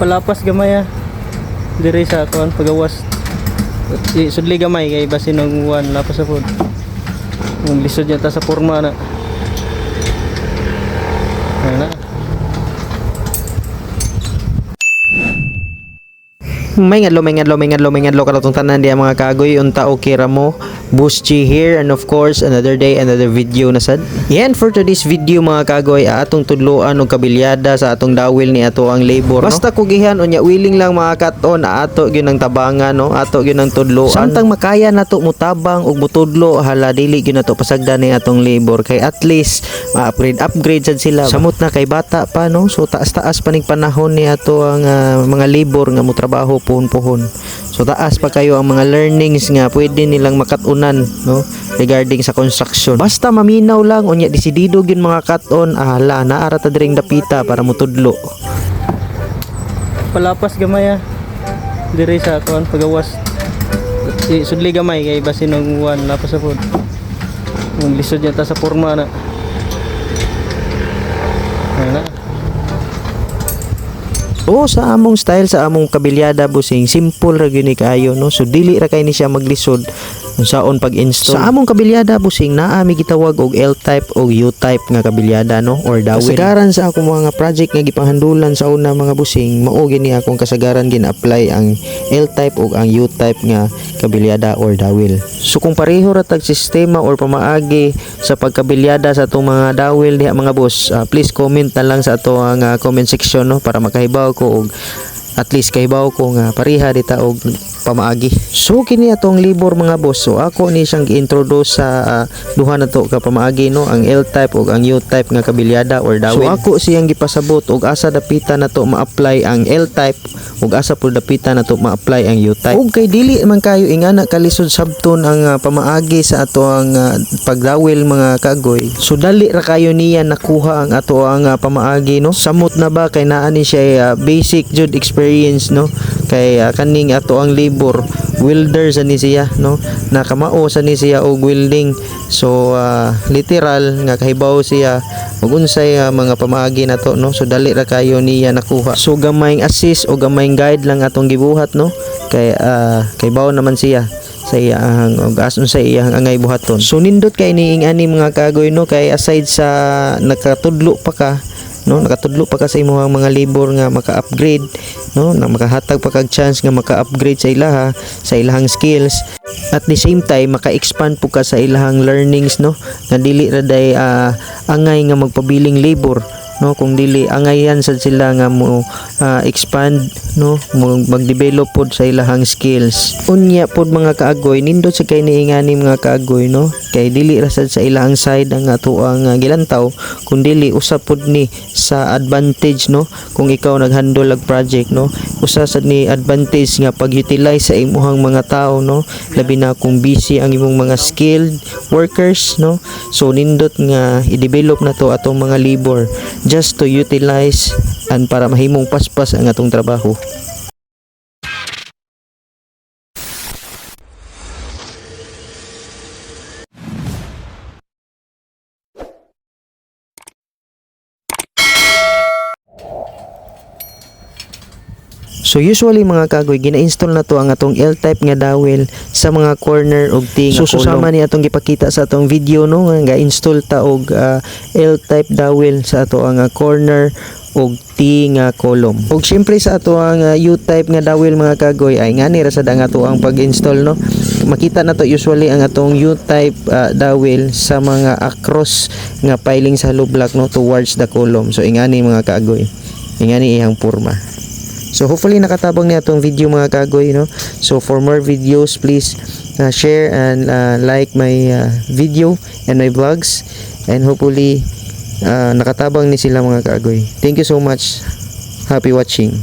palapas gamay ah. Dire sa kuan pagawas. Sudli gamay kay basin ng uwan lapas sa pod. Ang lisod niya ta sa porma na. Ayun na. May ngadlo, may ngadlo, may ngadlo, may ngadlo kalatong tanan diya mga kagoy unta o kira mo Buschi here and of course another day another video na sad. Yan for today's video mga kagoy ah, atong tudloan og kabilyada sa atong dawil ni ato ang labor no. Basta kugihan unya willing lang mga katon na ato gyud ang tabangan no, ato gyud ang tudloan. Samtang makaya nato mutabang og mutudlo hala dili gyud nato pasagdan ni atong labor kay at least ma-upgrade upgrade sad sila. Samot na kay bata pa no, so taas-taas pa ning panahon ni ato ang ah, mga labor nga mo trabaho puhon-puhon. So taas pa kayo ang mga learnings nga pwede nilang makatunan no regarding sa construction. Basta maminaw lang unya desidido gyud mga katon ala naara ta diring dapita para mutudlo. Palapas gamay ah. Dire sa kuan pagawas. I sudli gamay kay basin ng uwan lapas sa pod. Ang lisod niya ta sa porma na. Ayun na. Oo, sa among style, sa among kabilyada busing, simple ra gyud ni kaayo no. So dili ra kay ni siya maglisod saon pag-install. Sa among kabilyada busing naa mi gitawag og L-type o U-type nga kabilyada no or dawil. Kasagaran sa akong mga project nga gipanghandulan sa una mga busing, mao gini akong kasagaran gina-apply ang L-type o ang U-type nga kabilyada or dawil. So kung pareho ra tag sistema or pamaagi sa pagkabilyada sa atong mga dawil diha mga boss, ah, please comment na lang sa ato ang ah, comment section no para makahibaw ko og at least kahibaw ko nga pareha dita og pamaagi. So kini atong libor mga boss. So ako ni siyang gi-introduce sa ah, duha na to ka pamaagi no ang L-type ug ang U-type nga kabilyada or dawil. So ako siyang gipasabot og asa dapita na to ma-apply ang L-type ug asa pud dapita na to ma-apply ang U-type. Ug kay dili man kayo ingana kalisod sabton ang ah, pamaagi sa ato ang ah, pagdawil mga kagoy. So dali ra kayo niya nakuha ang ato ang ah, pamaagi no. Samot na ba kay naa ni siya ah, basic jud experience no kay ah, kaning ato ang labor welder sa ni siya no? Nakamao sa ni siya og welding. So ah, literal nga kahibaw siya ug unsay ah, mga pamaagi na to no? So dali ra kayo niya nakuha. So gamayng assist o gamayng guide lang atong gibuhat no? Kay uh, kay bawo naman siya sa iyang og ason sa iyang angay buhaton. So nindot kay niing ani mga kagoy no? Kay aside sa nakatudlo pa ka no? Nakatudlo pa ka sa imong mga labor nga maka-upgrade no? Na makahatag pa kag chance nga maka-upgrade sa ilaha sa ilahang skills. At the same time maka-expand po ka sa ilahang learnings no? Nga dili ra day ah, angay nga magpabiling labor no? Kung dili angayan sad sila nga mo ah, expand no? Mag-develop pod sa ilahang skills. Unya pod mga kaagoy nindot sa kay niingani mga kaagoy no? Kay dili ra sad sa ilahang side ang ato ang ah, gilantaw. Kun dili usa pod ni sa advantage no? Kung ikaw naghandle og project no? Usa sad ni advantage nga pag-utilize sa imuhang mga tao no? Labi na kung busy ang imong mga skilled workers no? So nindot nga i-develop na to atong mga labor just to utilize and para mahimong paspas ang atong trabaho So usually mga kagoy gina-install na to ang atong L-type nga dawil sa mga corner og ting So susama ni atong gipakita sa atong video no nga ga-install ta og ah, L-type dawil sa ato ang ah, corner og T nga column. Og syempre sa ato ang ah, U-type nga dawil mga kagoy ay ngani ra sad ang ato ang pag-install no. Makita na to usually ang atong U-type ah, dawil sa mga across nga piling sa hollow block no towards the column. So ingani mga kagoy. Ingani iyang porma. So hopefully nakatabang ni atong video mga kagoy no. So for more videos please uh, share and uh, like my uh, video and my vlogs and hopefully uh, nakatabang ni sila mga kagoy. Thank you so much. Happy watching.